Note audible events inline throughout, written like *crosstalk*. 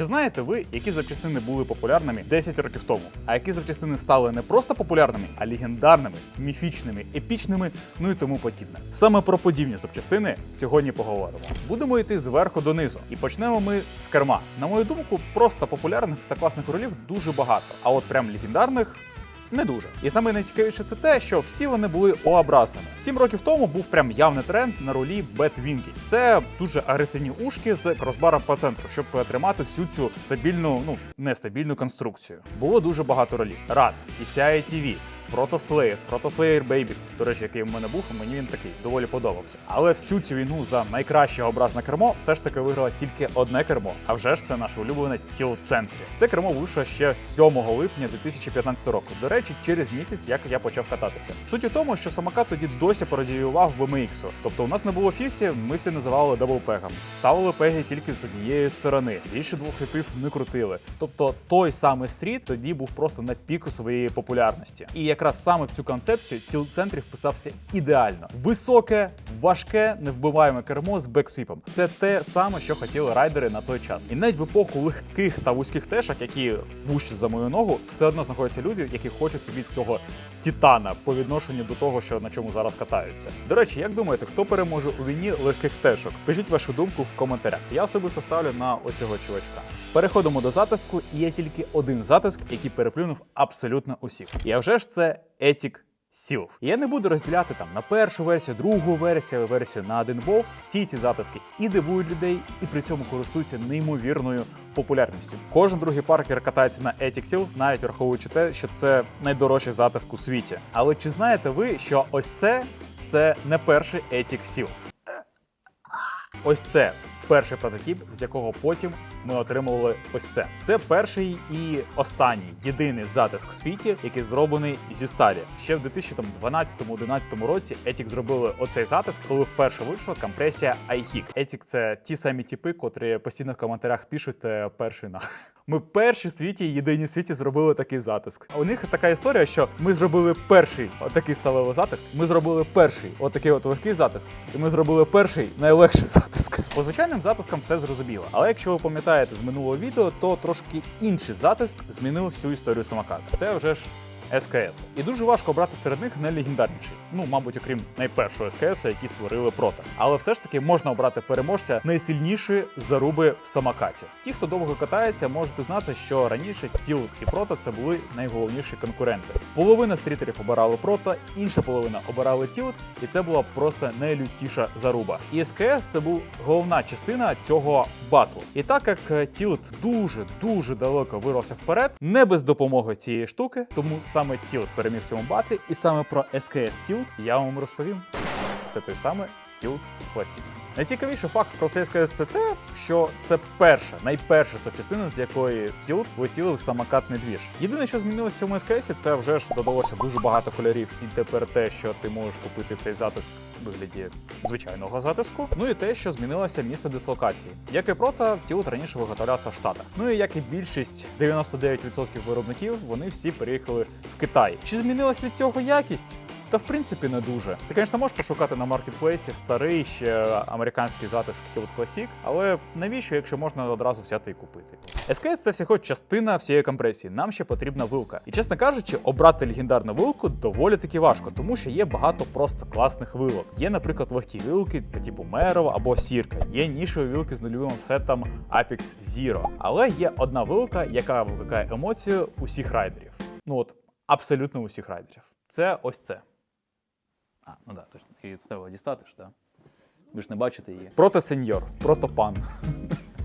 Чи знаєте ви, які запчастини були популярними 10 років тому? А які запчастини стали не просто популярними, а легендарними, міфічними, епічними, ну і тому подібне? Саме про подібні запчастини сьогодні поговоримо. Будемо йти зверху донизу, і почнемо ми з керма. На мою думку, просто популярних та класних ролів дуже багато. А от прям легендарних не дуже. І саме найцікавіше це те, що всі вони були О-образними. Сім років тому був прям явний тренд на ролі Бетвінкі. Це дуже агресивні ушки з кросбаром по центру, щоб тримати всю цю стабільну, ну нестабільну конструкцію. Було дуже багато ролів: Рад, TCI TV, Proto Slayer Baby, до речі, який в мене був, і мені він такий доволі подобався. Але всю цю війну за найкраще образне кермо все ж таки виграло тільки одне кермо. А вже ж це наше улюблене тіл центрі. Це кермо вийшло ще 7 липня 2015 року. До речі, через місяць, як я почав кататися. Суть у тому, що самокат тоді досі пародіював BMX. Тобто у нас не було 50, ми всі називали даблпегами. Ставили пеги тільки з однієї сторони. Більше двох хіпів не крутили. Тобто той самий стріт тоді був просто на піку своєї популярності. І якраз саме в цю концепцію тіл центрі вписався ідеально. Високе, важке, невбиваєме кермо з бексвіпом. Це те саме, що хотіли райдери на той час. І навіть в епоху легких та вузьких тешок, які вужчі за мою ногу, все одно знаходяться люди, які хочуть собі цього титана по відношенню до того, що на чому зараз катаються. До речі, як думаєте, хто переможе у війні легких тешок? Пишіть вашу думку в коментарях. Я особисто ставлю на оцього чувачка. Переходимо до затиску, і є тільки один затиск, який переплюнув абсолютно усіх. І а вже ж це Етік Сілв. Я не буду розділяти там на першу версію, другу версію, версію на один болт. Всі ці затиски і дивують людей, і при цьому користуються неймовірною популярністю. Кожен другий паркер катається на Ethic Seal, навіть враховуючи те, що це найдорожчий затиск у світі. Але чи знаєте ви, що ось це це не перший Ethic Seal? Ось це перший прототип, з якого потім ми отримували ось це. Це перший і останній єдиний затиск в світі, який зроблений зі сталі. Ще в 2012-2011 році Етік зробили оцей затиск, коли вперше вийшла компресія iHick. Етік – це ті самі типи, котрі постійно в коментарях пишуть е, перший на. Ми перші в світі, єдині в світі зробили такий затиск. У них така історія, що ми зробили перший отакий сталевий затиск. Ми зробили перший отакий от легкий затиск, і ми зробили перший найлегший *laughs* затиск. По звичайним затискам все зрозуміло. Але якщо ви пам'ятаєте з минулого відео, то трошки інший затиск змінив всю історію самоката. Це вже ж. СКС. І дуже важко обрати серед них найлегендарніший. Ну, мабуть, окрім найпершого СКС, який створили прота. Але все ж таки можна обрати переможця найсильнішої заруби в самокаті. Ті, хто довго катається, можете знати, що раніше Тіл і Прота це були найголовніші конкуренти. Половина стрітерів обирали прота, інша половина обирали Тіл, і це була просто найлютіша заруба. І СКС це був головна частина цього батлу. І так як Тілт дуже дуже далеко вирвався вперед, не без допомоги цієї штуки, тому саме Тілт переміг в цьому батлі, і саме про СКС Тілт я вам розповім. Це той самий Тілт Classic. Найцікавіший факт про цей СКС це те, що це перша, найперша запчастина, з якої Тілт влетіли в самокатний двіж. Єдине, що змінилось в цьому СКС, це вже ж додалося дуже багато кольорів, і тепер те, що ти можеш купити цей затиск в вигляді звичайного затиску. Ну і те, що змінилося місце дислокації. Як і прота, Тілт раніше виготовлявся в Штатах. Ну і як і більшість 99% виробників, вони всі переїхали в Китай. Чи змінилась від цього якість? Та в принципі не дуже. Ти, звісно, можеш пошукати на маркетплейсі старий ще американський затиск Tilt Classic, але навіщо, якщо можна одразу взяти і купити? SKS – це всього частина всієї компресії. Нам ще потрібна вилка. І чесно кажучи, обрати легендарну вилку доволі таки важко, тому що є багато просто класних вилок. Є, наприклад, легкі вилки типу Мерова або Сірка. Є нішові вилки з нульовим сетом Apex Zero. Але є одна вилка, яка викликає емоцію усіх райдерів. Ну от абсолютно усіх райдерів. Це ось це. А, ну так, да, точно. Її треба дістати ж, так. Ви ж не бачите її. Протосеньор, протопан.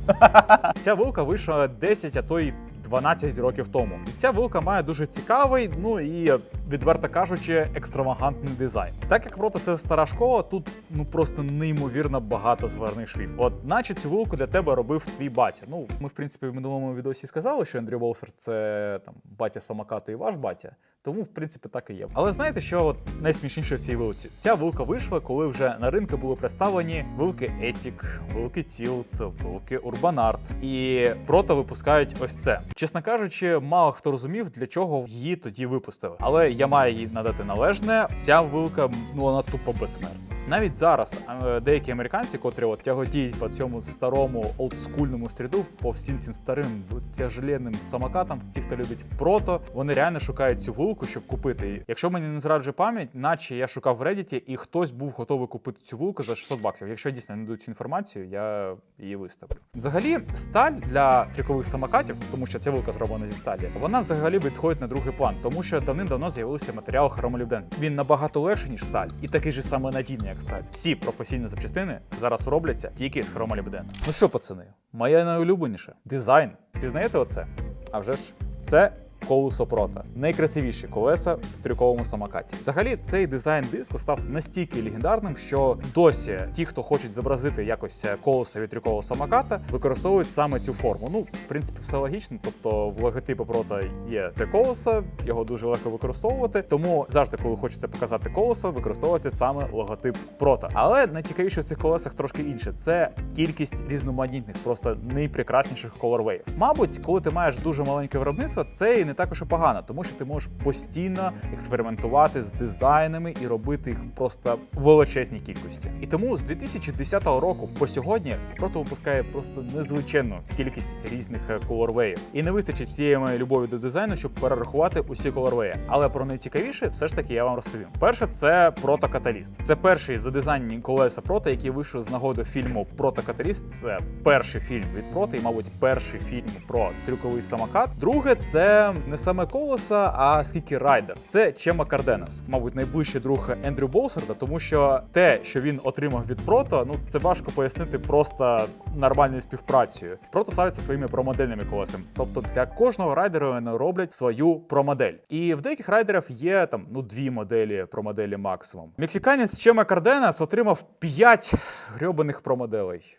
*laughs* Ця вилка вийшла 10, а то й 12 років тому. І ця вилка має дуже цікавий, ну і відверто кажучи, екстравагантний дизайн. Так як проти це стара школа, тут ну просто неймовірно багато зварних швів. От, наче цю вилку для тебе робив твій батя. Ну, ми в принципі в минулому відосі сказали, що Ендрю Волфер це там батя самокату і ваш батя. Тому, в принципі, так і є. Але знаєте, що от найсмішніше в цій вилці? Ця вилка вийшла, коли вже на ринку були представлені вилки Ethic, вилки Tilt, вилки Art. І прото випускають ось це. Чесно кажучи, мало хто розумів, для чого її тоді випустили. Але я маю їй надати належне. Ця вилка, ну вона тупо безсмертна. Навіть зараз е, деякі американці, котрі от тяготіють по цьому старому олдскульному стріду, по всім цим старим тяжеленним самокатам, ті, хто любить прото, вони реально шукають цю вулку, щоб купити її. Якщо мені не зраджує пам'ять, наче я шукав в Reddit, і хтось був готовий купити цю вулку за 600 баксів. Якщо дійсно не даю цю інформацію, я її виставлю. Взагалі, сталь для трюкових самокатів, тому що ця вилка зроблена зі сталі, вона взагалі відходить на другий план, тому що давним-давно з'явився матеріал хромолюбден. Він набагато легший, ніж сталь, і такий же саме надійний, як. Всі професійні запчастини зараз робляться тільки з хромолібдена. Ну що, пацани, моє найулюбленіше дизайн. Пізнаєте оце? А вже ж це. Колесо прота найкрасивіші колеса в трюковому самокаті. Взагалі, цей дизайн диску став настільки легендарним, що досі ті, хто хочуть зобразити якось колесо від трюкового самоката, використовують саме цю форму. Ну, в принципі, все логічно. Тобто в логотипі прота є це колесо, його дуже легко використовувати. Тому завжди, коли хочеться показати колесо, використовується саме логотип прота. Але найцікавіше в цих колесах трошки інше. Це кількість різноманітних, просто найпрекрасніших колорвеїв. Мабуть, коли ти маєш дуже маленьке виробництво, це і не також і погано, тому що ти можеш постійно експериментувати з дизайнами і робити їх просто в величезній кількості. І тому з 2010 року по сьогодні прото випускає просто незвичайну кількість різних е, колорвеїв. І не вистачить всієї моєї любові до дизайну, щоб перерахувати усі колорвеї. Але про найцікавіше все ж таки я вам розповім. Перше, це протокаталіст. Це перший задизайнені колеса прота, який вийшов з нагоди фільму Протокаталіст. Це перший фільм від проти, і, мабуть, перший фільм про трюковий самокат. Друге, це не саме колеса, а скільки райдер. Це Чема Карденас, мабуть, найближчий друг Ендрю Боусерда, тому що те, що він отримав від прото, ну це важко пояснити просто нормальною співпрацею. Прото славиться своїми промодельними колесами. Тобто для кожного райдера вони роблять свою промодель. І в деяких райдерів є там ну дві моделі промоделі максимум. Мексиканець Чема Карденас отримав 5 грьобаних промоделей.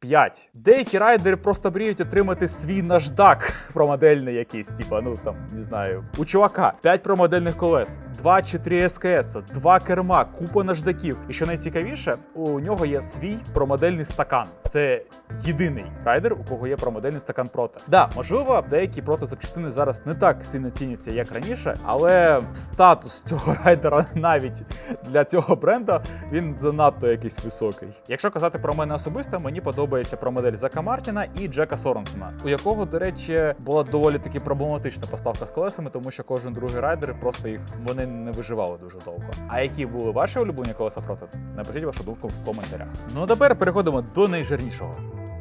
5. Деякі райдери просто мріють отримати свій наждак *laughs* промодельний якийсь, типа, ну там, не знаю. У чувака 5 промодельних колес, 2 чи 3 СКС, 2 керма, купа наждаків. І що найцікавіше, у нього є свій промодельний стакан. Це єдиний райдер, у кого є промодельний стакан прота. Да, можливо, деякі протозапчастини зараз не так сильно ціняться, як раніше, але статус цього *laughs* райдера навіть для цього бренда він занадто якийсь високий. Якщо казати про мене особисто, мені подобається про модель Зака Мартіна і Джека Соренсона, у якого, до речі, була доволі таки проблематична поставка з колесами, тому що кожен другий райдер просто їх вони не виживали дуже довго. А які були ваші улюблені колеса проти? Напишіть вашу думку в коментарях. Ну а тепер переходимо до найжирнішого.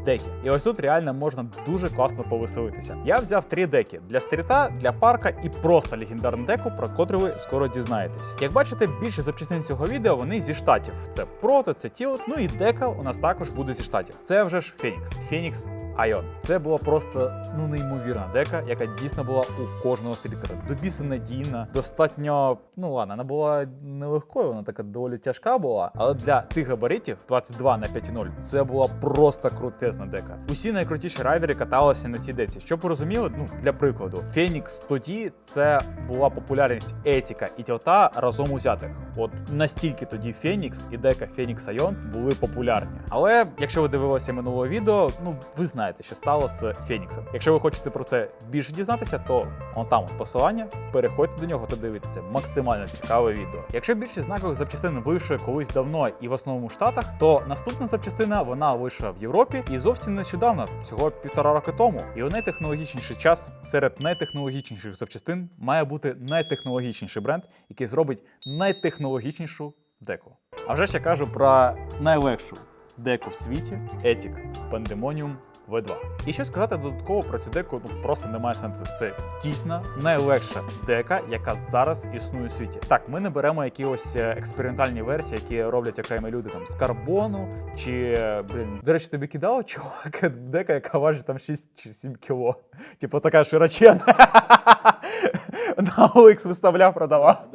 Деки. І ось тут реально можна дуже класно повеселитися. Я взяв три деки для стріта, для парка і просто легендарну деку, про котру ви скоро дізнаєтесь. Як бачите, більше запчастин цього відео вони зі штатів. Це прото, це тіло. ну і дека у нас також буде зі штатів. Це вже ж Фенікс. Фенікс Айон. Це була просто ну неймовірна дека, яка дійсно була у кожного стрітера. До біса надійна, достатньо. Ну ладно, вона була нелегкою, вона така доволі тяжка була. Але для тих габаритів 22 на 5.0 це була просто крутезна дека. Усі найкрутіші райдери каталися на цій деці. Щоб ви розуміли, ну для прикладу, Фенікс тоді це була популярність Етіка і Тілта разом узятих. От настільки тоді Фенікс і дека Фенікс Айон були популярні. Але якщо ви дивилися минулого відео, ну ви знаєте, що стало з Феніксом. Якщо ви хочете про це більше дізнатися, то он там от посилання. Переходьте до нього та дивіться. Максимально цікаве відео. Якщо більшість знакових запчастин вийшли колись давно і в основному в Штатах, то наступна запчастина вона вийшла в Європі і зовсім нещодавно, всього півтора роки тому. І у найтехнологічніший час серед найтехнологічніших запчастин має бути найтехнологічніший бренд, який зробить найтехнологічнішу деку. А вже я кажу про найлегшу деку в світі Ethic Pandemonium V2. І що сказати додатково про цю деку ну просто немає сенсу. Це дійсно найлегша дека, яка зараз існує у світі. Так, ми не беремо якісь е, експериментальні версії, які роблять окремі люди там з карбону чи е, блін. До речі, тобі кидав чувак *laughs* дека, яка важить там 6 чи 7 кіло. Типу така широченна. *laughs* На OLX виставляв, продавав.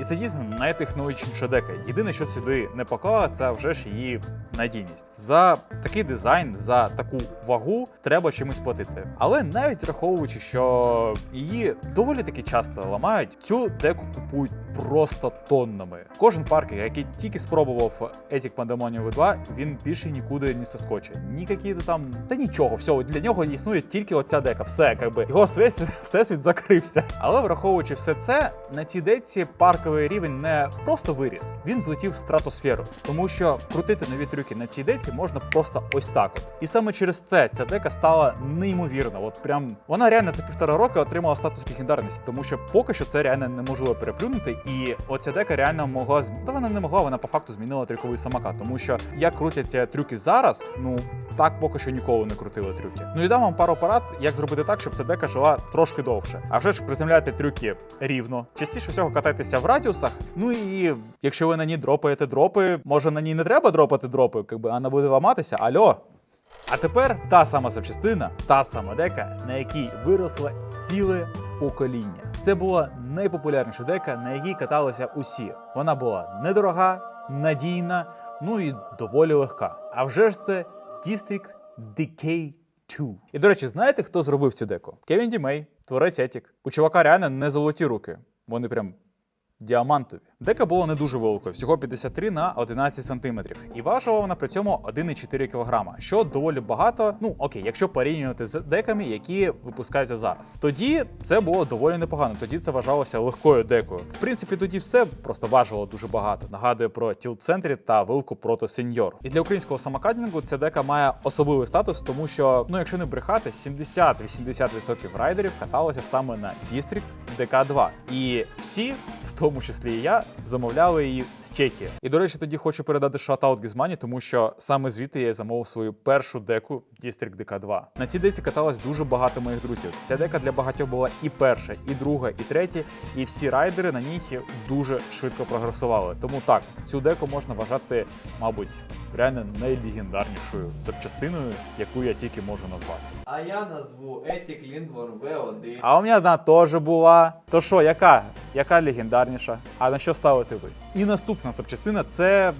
І це дійсно найтехнологічніша дека. Єдине, що сюди не поклала, це вже ж її надійність. За такий дизайн, за таку вагу треба чимось платити. Але навіть враховуючи, що її доволі таки часто ламають, цю деку купують просто тоннами. Кожен паркер, який тільки спробував Ethic Pandemonium V2, він більше нікуди не соскочить. Ніякі там та нічого, все, для нього існує тільки оця дека. Все, якби його всесвіт, *laughs* всесвіт закрився. Але враховуючи все це, на цій деці паркер трюковий рівень не просто виріс, він злетів в стратосферу, тому що крутити нові трюки на цій деці можна просто ось так. От. І саме через це ця дека стала неймовірна. От прям вона реально за півтора роки отримала статус легендарності, тому що поки що це реально неможливо переплюнути. І оця дека реально могла Та вона не могла, вона по факту змінила трюковий самокат, тому що як крутять е, трюки зараз, ну так поки що ніколи не крутили трюки. Ну і дам вам пару порад, як зробити так, щоб ця дека жила трошки довше. А вже ж приземляйте трюки рівно. Частіше всього катайтеся в радіусах. Ну і якщо ви на ній дропаєте дропи, може на ній не треба дропати дропи, якби вона буде ламатися. Альо. А тепер та сама запчастина, та сама дека, на якій виросло ціле покоління. Це була найпопулярніша дека, на якій каталися усі. Вона була недорога, надійна, ну і доволі легка. А вже ж це District Decay 2. І до речі, знаєте, хто зробив цю деку? Кевін Дімей, творець Етік. У чувака реально не золоті руки. Вони прям діамантові. Дека була не дуже великою, всього 53 на 11 сантиметрів, і важила вона при цьому 1,4 кг, що доволі багато. Ну окей, якщо порівнювати з деками, які випускаються зараз. Тоді це було доволі непогано. Тоді це вважалося легкою декою. В принципі, тоді все просто важило дуже багато. Нагадує про тіл центрі та вилку проти сеньор. І для українського самокатінгу ця дека має особливий статус, тому що, ну якщо не брехати, 70-80% райдерів каталося саме на District DK2. І всі, в тому числі і я, замовляли її з Чехії. І до речі, тоді хочу передати шатаут Гізмані, тому що саме звідти я замовив свою першу деку District DK2. На цій деці каталось дуже багато моїх друзів. Ця дека для багатьох була і перша, і друга, і третя, і всі райдери на ній дуже швидко прогресували. Тому так, цю деку можна вважати, мабуть, реально найлегендарнішою запчастиною, яку я тільки можу назвати. А я назву Етік Ліндвор V1. А у мене одна теж була. То що, яка? Яка легендарніша? А на що ставите ви? І наступна запчастина це.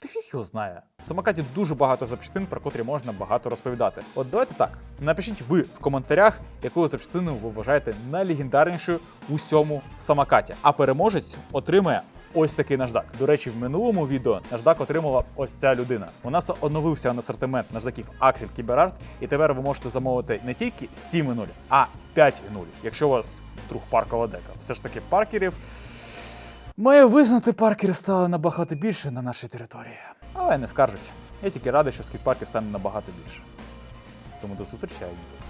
Ти фіг його знає. В самокаті дуже багато запчастин, про котрі можна багато розповідати. От давайте так. Напишіть ви в коментарях, яку запчастину ви вважаєте найлегендарнішою у цьому самокаті. А переможець отримає ось такий наждак. До речі, в минулому відео наждак отримала ось ця людина. У нас оновився асортимент наждаків Axel Кіберарт, і тепер ви можете замовити не тільки 7.0, а 5.0, якщо у вас друг паркова дека. Все ж таки паркерів. Маю визнати, паркери стали набагато більше на нашій території. Але я не скаржусь. Я тільки радий, що скейт-парків стане набагато більше. Тому до зустрічі, Айнікос.